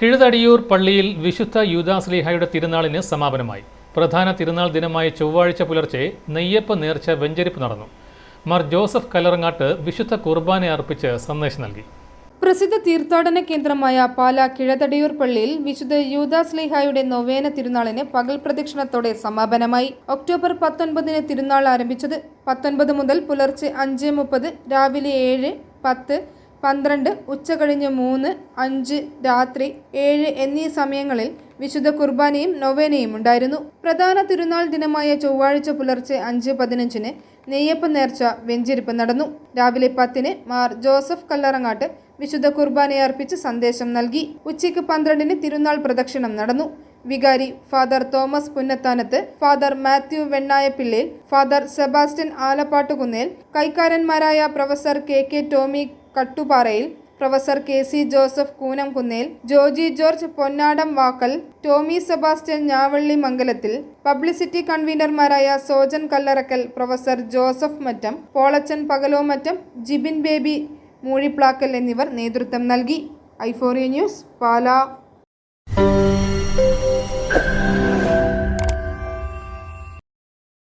കിഴുതടിയൂർ പള്ളിയിൽ വിശുദ്ധ യൂദാസ്ലിഹയുടെ തിരുനാളിന് സമാപനമായി. പ്രധാന തിരുനാൾ ദിനമായ ചൊവ്വാഴ്ച പുലർച്ചെ നെയ്യപ്പ നേർച്ച വെഞ്ചരിപ്പ് നടന്നു. മാർ ജോസഫ് കലറങ്ങാട്ട് വിശുദ്ധ കുർബാന അർപ്പിച്ച് സന്ദേശം നൽകി. പ്രസിദ്ധ തീർത്ഥാടന കേന്ദ്രമായ പാല കിഴതടിയൂർ പള്ളിയിൽ വിശുദ്ധ യൂദാസ്ലിഹായുടെ നൊവേന തിരുനാളിന് പകൽ പ്രദക്ഷിണത്തോടെ സമാപനമായി. ഒക്ടോബർ പത്തൊൻപതിന് തിരുനാൾ ആരംഭിച്ചത് പത്തൊൻപത് മുതൽ പുലർച്ചെ അഞ്ച് മുപ്പത് രാവിലെ ഏഴ് പത്ത് പന്ത്രണ്ട് ഉച്ച കഴിഞ്ഞ് മൂന്ന് അഞ്ച് രാത്രി ഏഴ് എന്നീ സമയങ്ങളിൽ വിശുദ്ധ കുർബാനയും നൊവേനയും ഉണ്ടായിരുന്നു. പ്രധാന തിരുനാൾ ദിനമായ ചൊവ്വാഴ്ച പുലർച്ചെ അഞ്ച് പതിനഞ്ചിന് നെയ്യപ്പ നേർച്ച വെഞ്ചിരിപ്പ് നടന്നു. രാവിലെ പത്തിന് മാർ ജോസഫ് കല്ലറങ്ങാട്ട് വിശുദ്ധ കുർബാനയർപ്പിച്ച് സന്ദേശം നൽകി. ഉച്ചയ്ക്ക് പന്ത്രണ്ടിന് തിരുനാൾ പ്രദക്ഷിണം നടന്നു. വികാരി father Thomas Punnathanath father Mathew Vennayappillil father Sebastian Alappattukunnel കൈക്കാരന്മാരായ professor K K Tomy Kattuparayil professor K C Joseph Koonamkunnel Joji George Ponnadam Vakkal Tomy Sebastian Njavalli Mangalathil publicity കൺവീനർമാരായ Sojan Kallarakkal professor Joseph Mattam Polachan Pakalomattam Jibin Baby Moozhiplackal എന്നിവർ നേതൃത്വം നൽകി. ഐഫോറിയ news Pala.